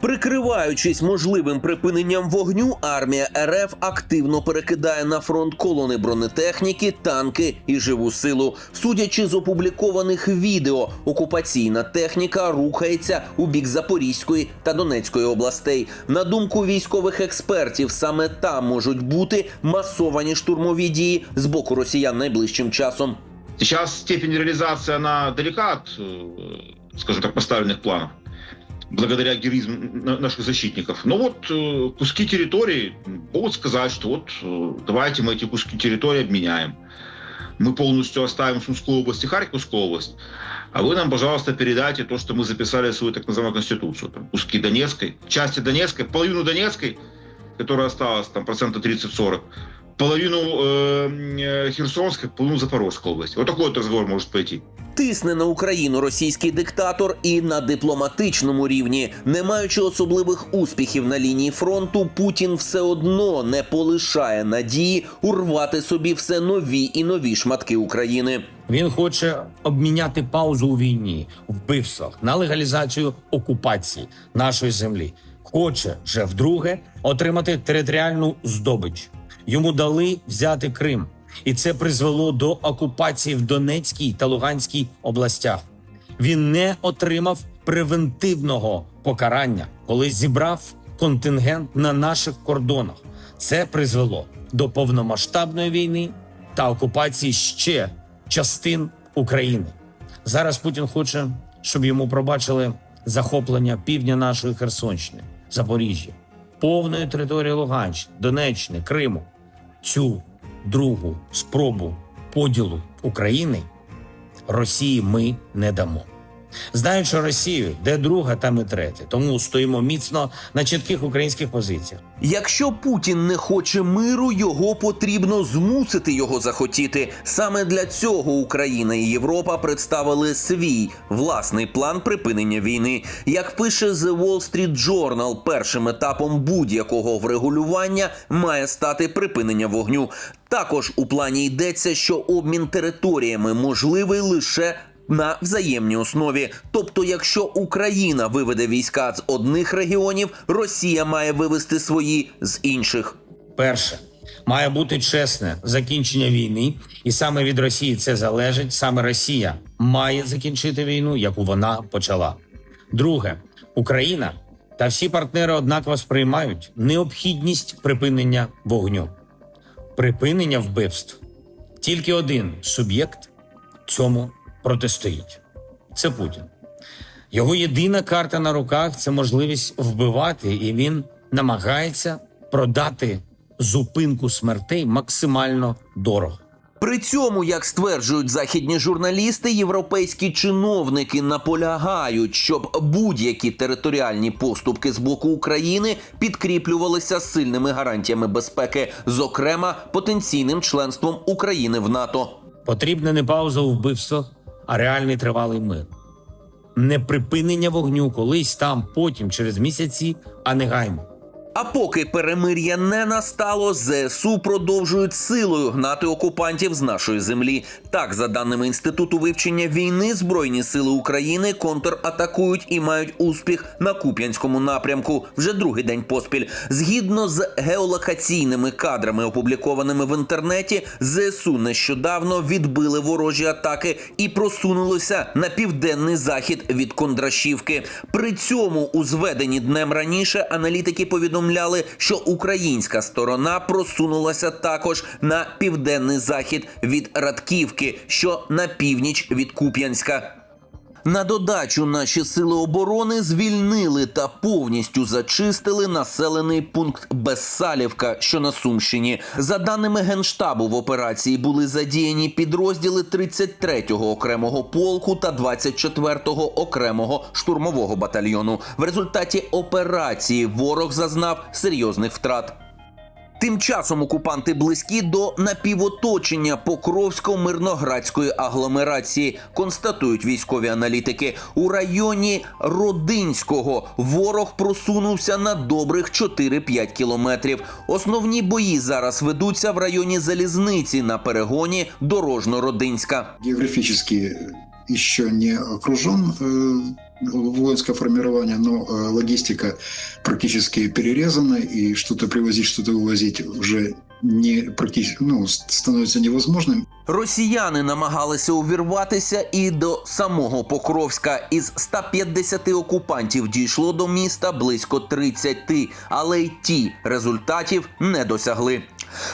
Прикриваючись можливим припиненням вогню, армія РФ активно перекидає на фронт колони бронетехніки, танки і живу силу. Судячи з опублікованих відео, окупаційна техніка рухається у бік Запорізької та Донецької областей. На думку військових експертів, саме там можуть бути масовані штурмові дії з боку росіян найближчим часом. Сейчас степень реализации, она далека от, э, скажем так, поставленных планов, благодаря героизму на- наших защитников. Но вот э, куски территорий могут сказать, что вот э, давайте мы эти куски территории обменяем. Мы полностью оставим Сумскую область и Харьковскую область, а вы нам, пожалуйста, передайте то, что мы записали в свою так называемую конституцию. Там, куски Донецкой, части Донецкой, половину Донецкой, которая осталась там процента 30-40, половину э, э, Херсонской, половину Запорожской области. Вот такой вот разговор может пойти. Тисне на Україну російський диктатор і на дипломатичному рівні, не маючи особливих успіхів на лінії фронту, Путін все одно не полишає надії урвати собі все нові і нові шматки України. Він хоче обміняти паузу у війні, вбивствах на легалізацію окупації нашої землі. Хоче вже вдруге отримати територіальну здобич. Йому дали взяти Крим, і це призвело до окупації в Донецькій та Луганській областях. Він не отримав превентивного покарання, коли зібрав контингент на наших кордонах. Це призвело до повномасштабної війни та окупації ще частин України. Зараз Путін хоче, щоб йому пробачили захоплення півдня нашої Херсонщини, Запоріжжя, повної території Луганщини, Донеччини, Криму. Цю другу спробу поділу України Росії ми не дамо. Знаючи Росію, де друга, там і третя. Тому стоїмо міцно на чітких українських позиціях. Якщо Путін не хоче миру, його потрібно змусити його захотіти. Саме для цього Україна і Європа представили свій власний план припинення війни. Як пише The Wall Street Journal, першим етапом будь-якого врегулювання має стати припинення вогню. Також у плані йдеться, що обмін територіями можливий лише на взаємній основі. Тобто, якщо Україна виведе війська з одних регіонів, Росія має вивести свої з інших. Перше має бути чесне закінчення війни, і саме від Росії це залежить. Саме Росія має закінчити війну, яку вона почала. Друге, Україна та всі партнери однаково сприймають необхідність припинення вогню, припинення вбивств. Тільки один суб'єкт цьому протистоїть. Це Путін. Його єдина карта на руках це можливість вбивати, і він намагається продати зупинку смертей максимально дорого. При цьому, як стверджують західні журналісти, європейські чиновники наполягають, щоб будь-які територіальні поступки з боку України підкріплювалися сильними гарантіями безпеки, зокрема потенційним членством України в НАТО. Потрібна не пауза у вбивствах, а реальний тривалий мир. Не припинення вогню колись там, потім, через місяці, а негайно. А поки перемир'я не настало, ЗСУ продовжують силою гнати окупантів з нашої землі. Так, за даними інституту вивчення війни, збройні сили України контратакують і мають успіх на Куп'янському напрямку вже другий день поспіль. Згідно з геолокаційними кадрами, опублікованими в інтернеті, ЗСУ нещодавно відбили ворожі атаки і просунулися на південний захід від Кондрашівки. При цьому у зведенні днем раніше аналітики повідомляли, що українська сторона просунулася також на південний захід від Радківки, що на північ від Куп'янська. На додачу наші сили оборони звільнили та повністю зачистили населений пункт Безсалівка, що на Сумщині. За даними генштабу, в операції були задіяні підрозділи 33-го окремого полку та 24-го окремого штурмового батальйону. В результаті операції ворог зазнав серйозних втрат. Тим часом окупанти близькі до напівоточення Покровсько-мирноградської агломерації, констатують військові аналітики. У районі Родинського ворог просунувся на добрих 4-5 кілометрів. Основні бої зараз ведуться в районі залізниці на перегоні Дорожно-Родинська. географически еще не окружен э, воинское формирование, но э, логистика практически перерезана, и что-то привозить, что-то вывозить уже не практически, ну, с- становится невозможным. Росіяни намагалися увірватися і до самого Покровська. Із 150 окупантів дійшло до міста близько 30, але й ті результатів не досягли.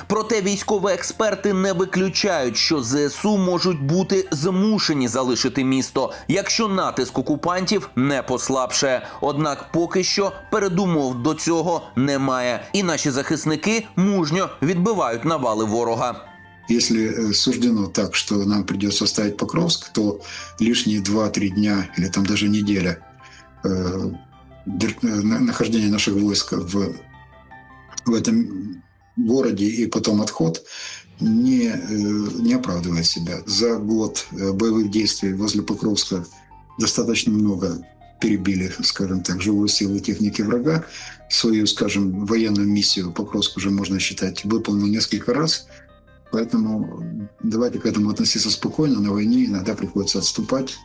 Проте військові експерти не виключають, що ЗСУ можуть бути змушені залишити місто, якщо натиск окупантів не послабшає. Однак поки що передумов до цього немає, і наші захисники мужньо відбивають навали ворога. Если э, суждено так, что нам придется оставить Покровск, то лишние 2-3 дня или там даже неделя э, э, на- нахождения наших войск в, в этом городе и потом отход не, э, не оправдывает себя. За год боевых действий возле Покровска достаточно много перебили, скажем так, живую силу техники врага. Свою, скажем, военную миссию Покровск уже можно считать выполнил несколько раз. Поэтому давайте к этому относиться спокойно. На войне иногда приходится отступать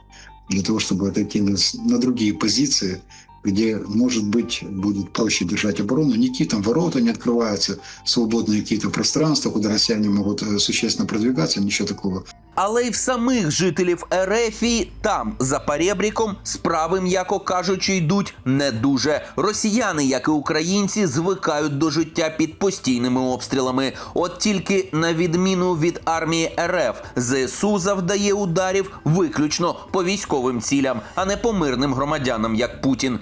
для того, чтобы отойти на, на другие позиции, где, может быть, будет проще держать оборону. Никакие там ворота не открываются, свободные какие-то пространства, куда россияне могут э, существенно продвигаться, ничего такого. Але й в самих жителів Ерефії там, за перебріком, справи, м'яко кажучи, йдуть не дуже. Росіяни, як і українці, звикають до життя під постійними обстрілами. От тільки на відміну від армії РФ, ЗСУ завдає ударів виключно по військовим цілям, а не по мирним громадянам, як Путін.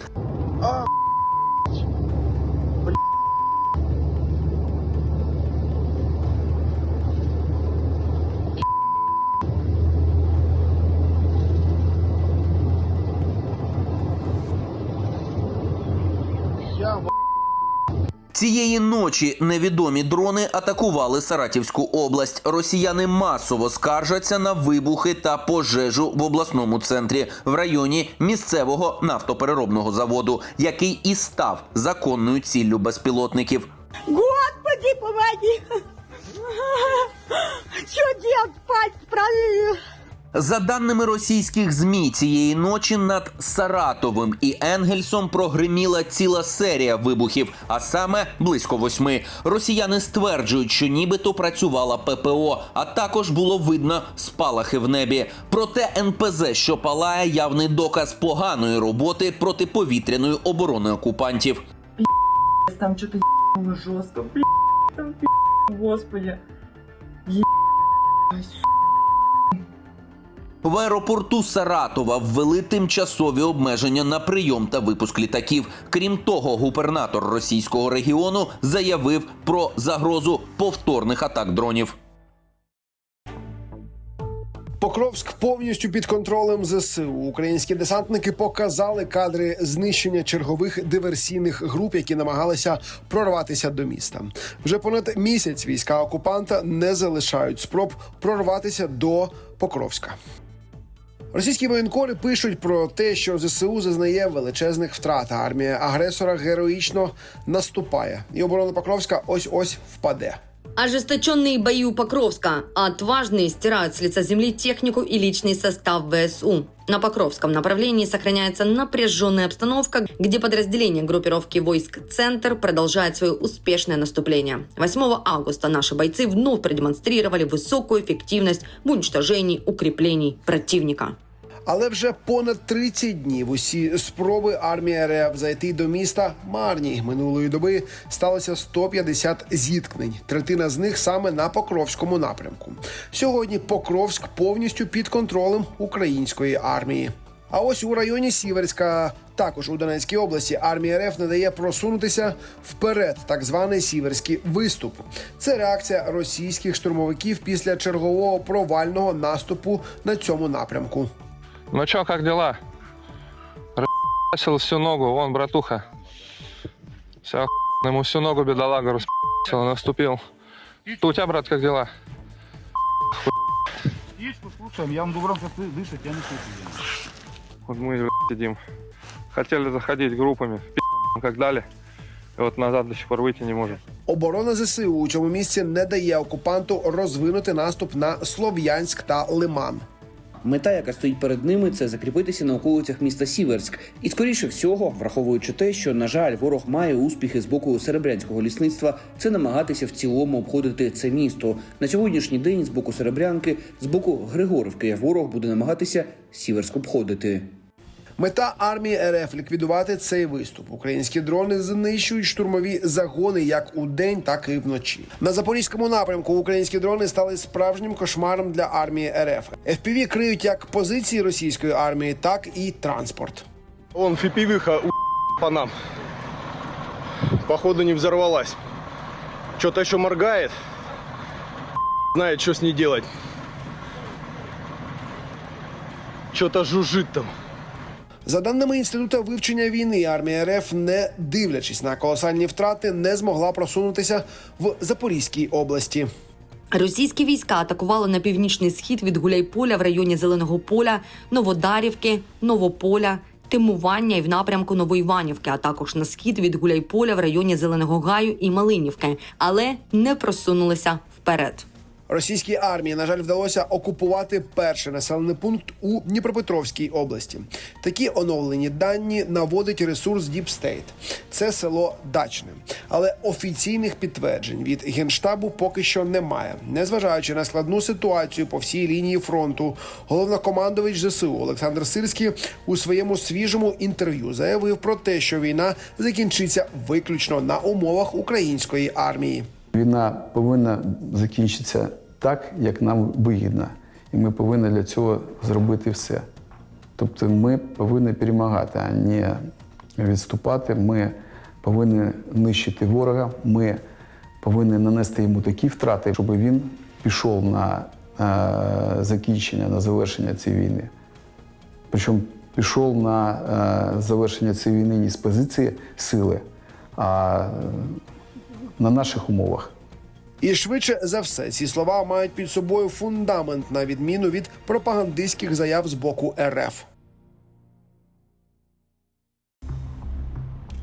Цієї ночі невідомі дрони атакували Саратівську область. Росіяни масово скаржаться на вибухи та пожежу в обласному центрі в районі місцевого нафтопереробного заводу, який і став законною ціллю безпілотників. Господи, помоги! Что делать? Спать правильно? За даними російських змі, цієї ночі над Саратовим і Енгельсом прогриміла ціла серія вибухів, а саме близько восьми. Росіяни стверджують, що нібито працювала ППО, а також було видно спалахи в небі. Проте НПЗ, що палає, явний доказ поганої роботи протиповітряної оборони окупантів. Там жестко, блядь, там. Ебать, В аеропорту Саратова ввели тимчасові обмеження на прийом та випуск літаків. Крім того, губернатор російського регіону заявив про загрозу повторних атак дронів. Покровськ повністю під контролем ЗСУ. Українські десантники показали кадри знищення чергових диверсійних груп, які намагалися прорватися до міста. Вже понад місяць війська окупанта не залишають спроб прорватися до Покровська. Російські воєнкори пишуть про те, що ЗСУ зазнає величезних втрат. а Армія агресора героїчно наступає, і оборона Покровська ось ось впаде. Ожесточенные бои у Покровска. Отважные стирают с лица земли технику и личный состав ВСУ. На Покровском направлении сохраняется напряженная обстановка, где подразделение группировки войск «Центр» продолжает свое успешное наступление. 8 августа наши бойцы вновь продемонстрировали высокую эффективность в уничтожении укреплений противника. Але вже понад 30 днів усі спроби армії РФ зайти до міста марні. Минулої доби сталося 150 зіткнень. Третина з них саме на Покровському напрямку. Сьогодні Покровськ повністю під контролем української армії. А ось у районі Сіверська, також у Донецькій області, армія РФ не дає просунутися вперед, так званий сіверський виступ. Це реакція російських штурмовиків після чергового провального наступу на цьому напрямку. Ну чё, как дела? Расил всю ногу, вон, братуха. Все, ему всю ногу бедолага распил, наступил. Что у тебя, брат, как дела? Птичку слушаем, я вам говорю, как вы дышать, я не слышу. Вот мы блядь, сидим. Хотели заходить группами, пи***, как дали. И вот назад до сих пор выйти не можем. Оборона ЗСУ у цьому місці не дає окупанту розвинути наступ на Слов'янськ та Лиман. Мета, яка стоїть перед ними, це закріпитися на околицях міста Сіверськ. І скоріше всього, враховуючи те, що на жаль, ворог має успіхи з боку серебрянського лісництва, це намагатися в цілому обходити це місто. На сьогоднішній день з боку Серебрянки, з боку Григорівки, ворог буде намагатися Сіверськ обходити. Мета армії РФ ліквідувати цей виступ. Українські дрони знищують штурмові загони як удень, так і вночі. На запорізькому напрямку українські дрони стали справжнім кошмаром для армії РФ. FPV криють як позиції російської армії, так і транспорт. Вон фипивиха у по нам. Походу не взорвалась. Что-то еще моргает. Знает, что с ней делать. Что-то жужжит там. За даними інституту вивчення війни, армія РФ, не дивлячись на колосальні втрати, не змогла просунутися в Запорізькій області. Російські війська атакували на північний схід від Гуляйполя в районі Зеленого поля, Новодарівки, Новополя, Тимування і в напрямку Новоіванівки, а також на схід від Гуляйполя в районі Зеленого Гаю і Малинівки, але не просунулися вперед. Російській армії, на жаль, вдалося окупувати перший населений пункт у Дніпропетровській області. Такі оновлені дані наводить ресурс Deep State. Це село Дачне. Але офіційних підтверджень від генштабу поки що немає. Незважаючи на складну ситуацію по всій лінії фронту, головнокомандувач ЗСУ Олександр Сирський у своєму свіжому інтерв'ю заявив про те, що війна закінчиться виключно на умовах української армії. Війна повинна закінчитися так, як нам вигідно. І ми повинні для цього зробити все. Тобто ми повинні перемагати, а не відступати. Ми повинні нищити ворога, ми повинні нанести йому такі втрати, щоб він пішов на е, закінчення, на завершення цієї війни. Причому пішов на е, завершення цієї війни не з позиції сили, а на наших умовах. І швидше за все, ці слова мають під собою фундамент на відміну від пропагандистських заяв з боку РФ.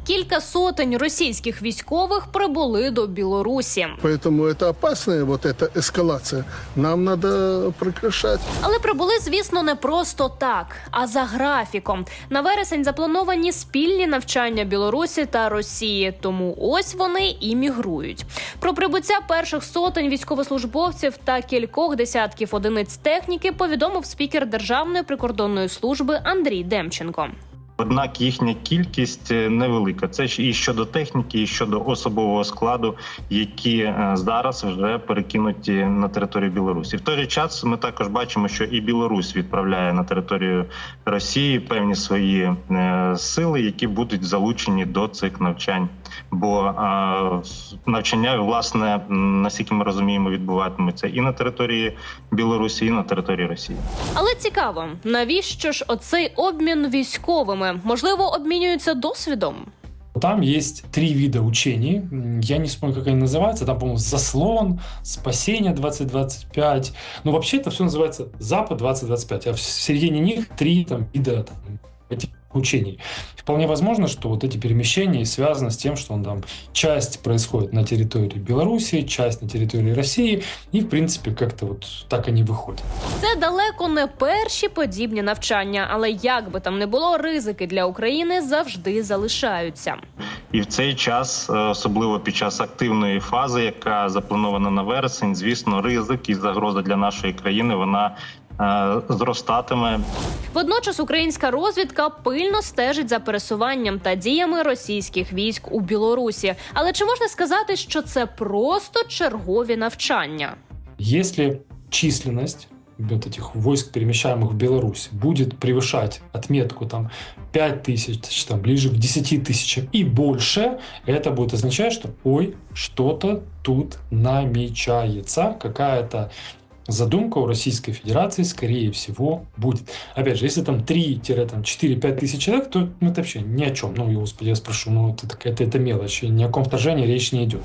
Кілька сотень російських військових прибули до Білорусі. Поэтому это опасная вот эта эскалация. Нам надо прекращать. Але прибули, звісно, не просто так, а за графіком. На вересень заплановані спільні навчання Білорусі та Росії. Тому ось вони і мігрують. Про прибуття перших сотень військовослужбовців та кількох десятків одиниць техніки повідомив спікер Державної прикордонної служби Андрій Демченко. Однак їхня кількість е, невелика. Це ж і щодо техніки, і щодо особового складу, які е, зараз вже перекинуті на територію Білорусі. В той же час ми також бачимо, що і Білорусь відправляє на територію Росії певні свої е, сили, які будуть залучені до цих навчань Бо е, навчання, власне, м, наскільки ми розуміємо, відбуватимуться і на території Білорусі, і на території Росії. Але цікаво, навіщо ж оцей обмін військовими? Можливо, обмінюються досвідом? Там есть три вида учений. М, Я не вспомню, как они называются. Там, по-моему, «Заслон», «Спасение 2025». Ну, вообще это все называется «Запад 2025». А в середине них три там, вида там, этих учений. Вполне возможно, что вот эти перемещения и связаны с тем, что он там часть происходит на территории Беларуси, часть на территории России, и, в принципе, как-то вот так они выходят. Це далеко не перші подібні навчання, але як би там не було, ризики для України завжди залишаються. І в цей час, е, особливо під час активної фази, яка запланована на вересень, звісно, ризик і загроза для нашої країни вона е, зростатиме. Водночас українська розвідка пильно стежить за пересуванням та діями російських військ у Білорусі. Але чи можна сказати, що це просто чергові навчання? Если численность вот этих войск, перемещаемых в Беларусь, будет превышать отметку там 5 тысяч, там, ближе к 10 тысячам и больше, это будет означать, что ой, что-то тут намечается, какая-то задумка у Российской Федерации, скорее всего, будет. Опять же, если там 3-4-5 тысяч человек, то ну, это вообще ни о чем. Ну, господи, я спрошу, ну, это, так- это, это мелочь, ни о ком вторжении речь не идет.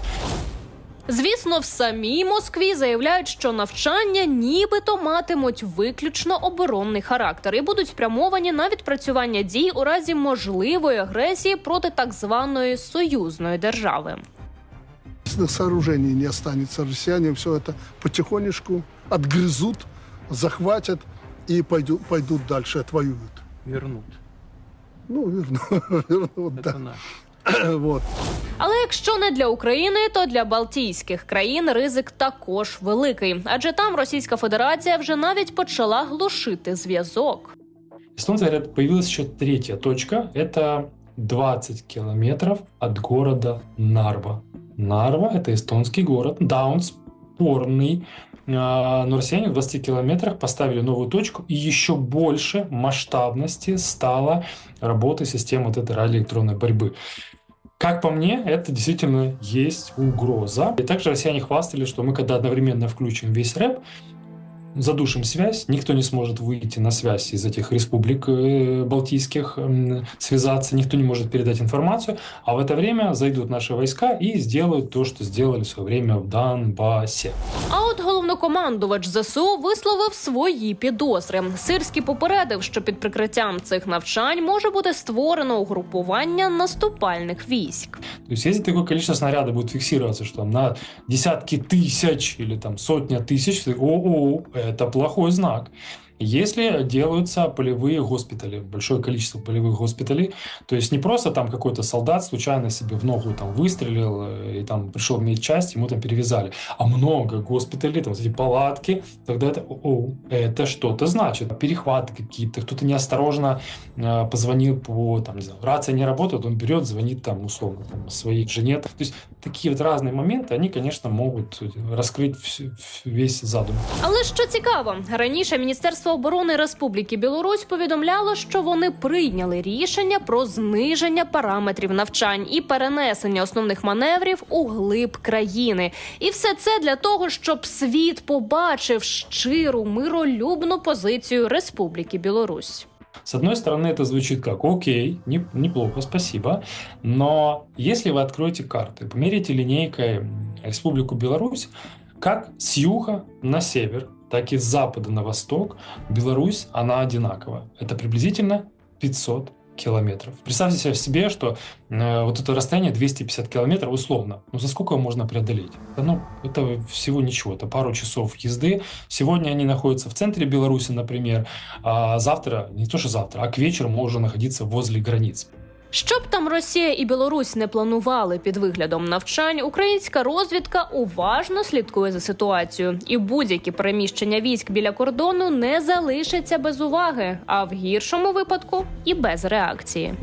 Звісно, в самій Москві заявляють, що навчання нібито матимуть виключно оборонний характер і будуть спрямовані на відпрацювання дій у разі можливої агресії проти так званої союзної держави. Сооружений не останется. Россияне все это потихонечку отгрызут, захватят и пойду, пойдут дальше, отвоюют. Вернуть. Ну, верну, вернут, да. Вот. Але якщо не для України, то для Балтійських країн ризик також великий, адже там Російська Федерація вже навіть почала глушити зв'язок. Эстонцы говорят, появилась еще третья точка. Это 20 километров от города Нарва. Нарва – это эстонский город. Да, он спорный, а, но россияне в 20 километрах поставили новую точку, и еще больше масштабности стала работа системы вот этой радиоэлектронной борьбы. Как по мне, это действительно есть угроза. И также россияне хвастали, что мы когда одновременно включим весь рэп, задушим связь, никто не сможет выйти на связь из этих республик э, балтийских, м, связаться, никто не может передать информацию, а в это время зайдут наши войска и сделают то, что сделали в свое время в Донбассе. А от головнокомандувач ЗСУ висловив свої підозри. Сирський попередив, що під прикриттям цих навчань може бути створено угрупування наступальних військ. То есть, если такое количество снарядов будет фиксироваться, что там на десятки тысяч или там сотня тысяч, ты- о-о, это плохой знак. Если делаются полевые госпитали, большое количество полевых госпиталей, то есть не просто там какой-то солдат случайно себе в ногу там выстрелил э, и там пришел в медчасть, ему там перевязали, а много госпиталей, там вот эти палатки, тогда это, о, это что-то значит. Перехваты какие-то, кто-то неосторожно э, позвонил по, там, не знаю, рация не работает, он берет, звонит там условно там, своей жене. То есть такие вот разные моменты, они, конечно, могут раскрыть вс- весь задум. Але що цікаво, раніше Міністерство оборони Республіки Білорусь повідомляло, що вони прийняли рішення про зниження параметрів навчань і перенесення основних маневрів у глиб країни. І все це для того, щоб світ побачив щиру миролюбну позицію Республіки Білорусь. С одной стороны, это звучит как «Окей, не- неплохо, спасибо», но если вы откроете карты, померите линейкой м, Республику Беларусь, как с юга на север, так и с запада на восток, Беларусь, она одинакова. Это приблизительно 500 километров. Представьте себе, что э, вот это расстояние 250 километров условно. Ну, за сколько можно преодолеть? Ну, это всего ничего, это пару часов езды. Сегодня они находятся в центре Беларуси, например, а завтра, не то что завтра, а к вечеру можно находиться возле границ. Щоб там Росія і Білорусь не планували під виглядом навчань, українська розвідка уважно слідкує за ситуацією, і будь-які переміщення військ біля кордону не залишаться без уваги, а в гіршому випадку і без реакції.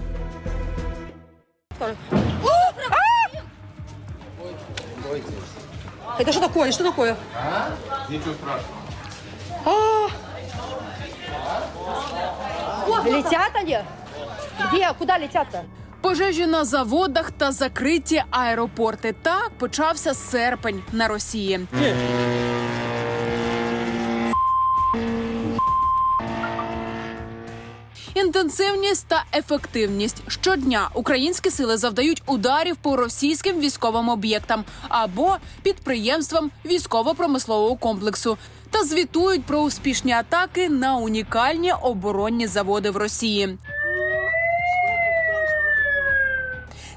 Это что такое? Что такое? Ничего страшного. Летят они? Где? Куда летят-то? Пожежі на заводах та закриті аеропорти. Так почався серпень на Росії. Інтенсивність та ефективність щодня українські сили завдають ударів по російським військовим об'єктам або підприємствам військово-промислового комплексу та звітують про успішні атаки на унікальні оборонні заводи в Росії.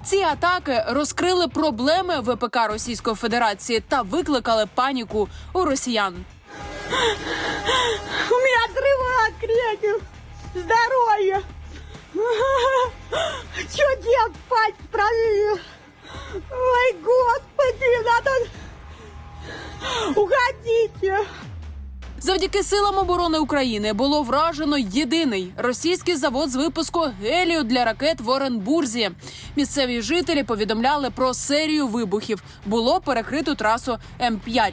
Ці атаки розкрили проблеми ВПК Російської Федерації та викликали паніку у росіян. У меня отрывает крекер. Здоровье. Что делать? Спать пролил. Ой, господи, надо... Уходите. Завдяки силам оборони України було вражено єдиний російський завод з випуску гелію для ракет в Оренбурзі. Місцеві жителі повідомляли про серію вибухів. Було перекрито трасу М5.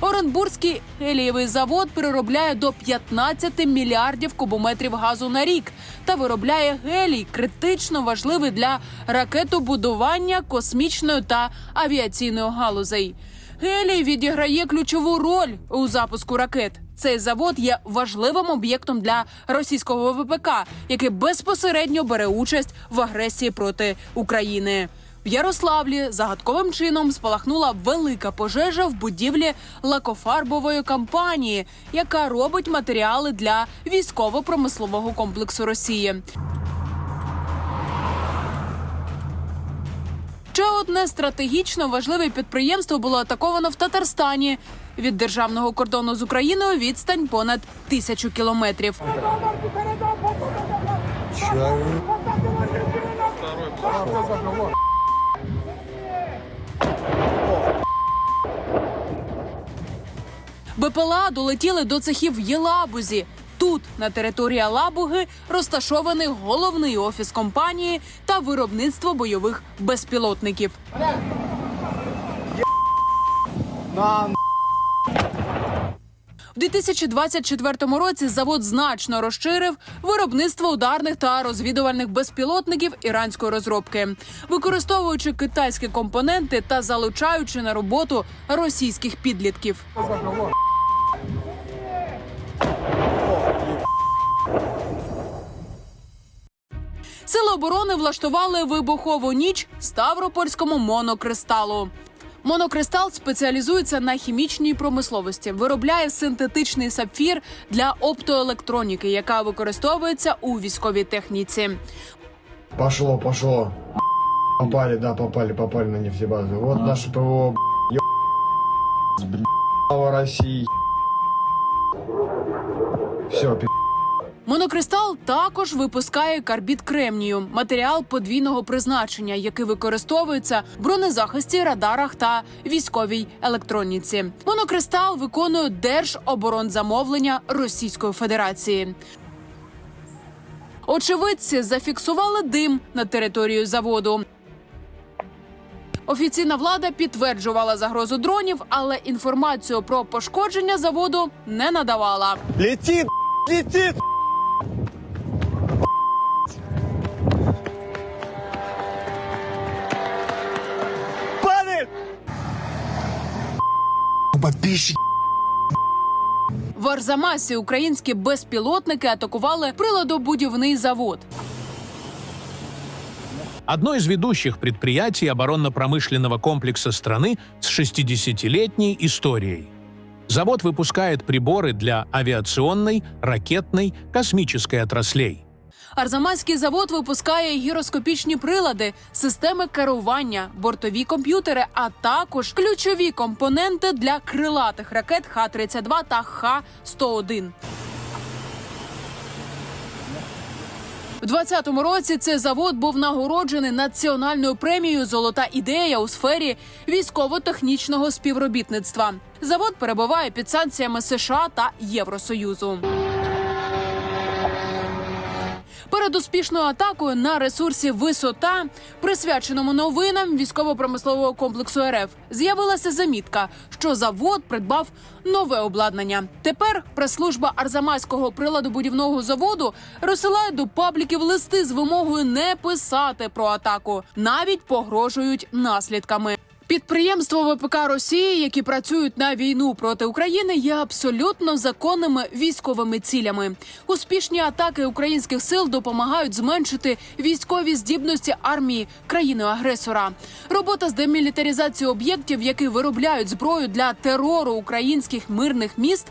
Оренбурзький гелієвий завод переробляє до 15 мільярдів кубометрів газу на рік та виробляє гелій, критично важливий для ракетобудування, космічної та авіаційної галузей. Гелій відіграє ключову роль у запуску ракет. Цей завод є важливим об'єктом для російського ВПК, який безпосередньо бере участь в агресії проти України. В Ярославлі загадковим чином спалахнула велика пожежа в будівлі лакофарбової компанії, яка робить матеріали для військово-промислового комплексу Росії. Ще одне стратегічно важливе підприємство було атаковано в Татарстані. Від державного кордону з Україною відстань понад тисячу кілометрів. БПЛА долетіли до цехів в Єлабузі. Тут, на території Алабуги, розташований головний офіс компанії та виробництво бойових безпілотників. У 2024 році завод значно розширив виробництво ударних та розвідувальних безпілотників іранської розробки, використовуючи китайські компоненти та залучаючи на роботу російських підлітків. Сили оборони влаштували вибухову ніч Ставропольському монокристалу. Монокристал спеціалізується на хімічній промисловості, виробляє синтетичний сапфір для оптоелектроніки, яка використовується у військовій техніці. Пошло, пошло. Попали, да, попали, попали на нефтебазу. Вот наше ПВО, Слава России. Все, Монокристал також випускає карбід кремнію, матеріал подвійного призначення, який використовується в бронезахисті, радарах та військовій електроніці. Монокристал виконує держоборонзамовлення Російської Федерації. Очевидці зафіксували дим на територію заводу. Офіційна влада підтверджувала загрозу дронів, але інформацію про пошкодження заводу не надавала. Летит, летит. Подписчики. В Арзамасі українські безпілотники атакували приладобудівний завод. Одно из ведущих предприятий оборонно-промышленного комплекса страны с 60-летней историей. Завод выпускает приборы для авиационной, ракетной, космической отраслей. Арзамаський завод випускає гіроскопічні прилади, системи керування, бортові комп'ютери, а також ключові компоненти для крилатих ракет Х-32 та Х-101. У 2020 році цей завод був нагороджений національною премією Золота ідея у сфері військово-технічного співробітництва. Завод перебуває під санкціями США та Євросоюзу. Перед успішною атакою на ресурсі висота, присвяченому новинам військово-промислового комплексу РФ, з'явилася замітка, що завод придбав нове обладнання. Тепер прес-служба Арзамаського приладобудівного заводу розсилає до пабліків листи з вимогою не писати про атаку, навіть погрожують наслідками. Підприємства ВПК Росії, які працюють на війну проти України, є абсолютно законними військовими цілями. Успішні атаки українських сил допомагають зменшити військові здібності армії країни-агресора. Робота з демілітаризації об'єктів, які виробляють зброю для терору українських мирних міст,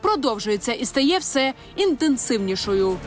продовжується і стає все інтенсивнішою.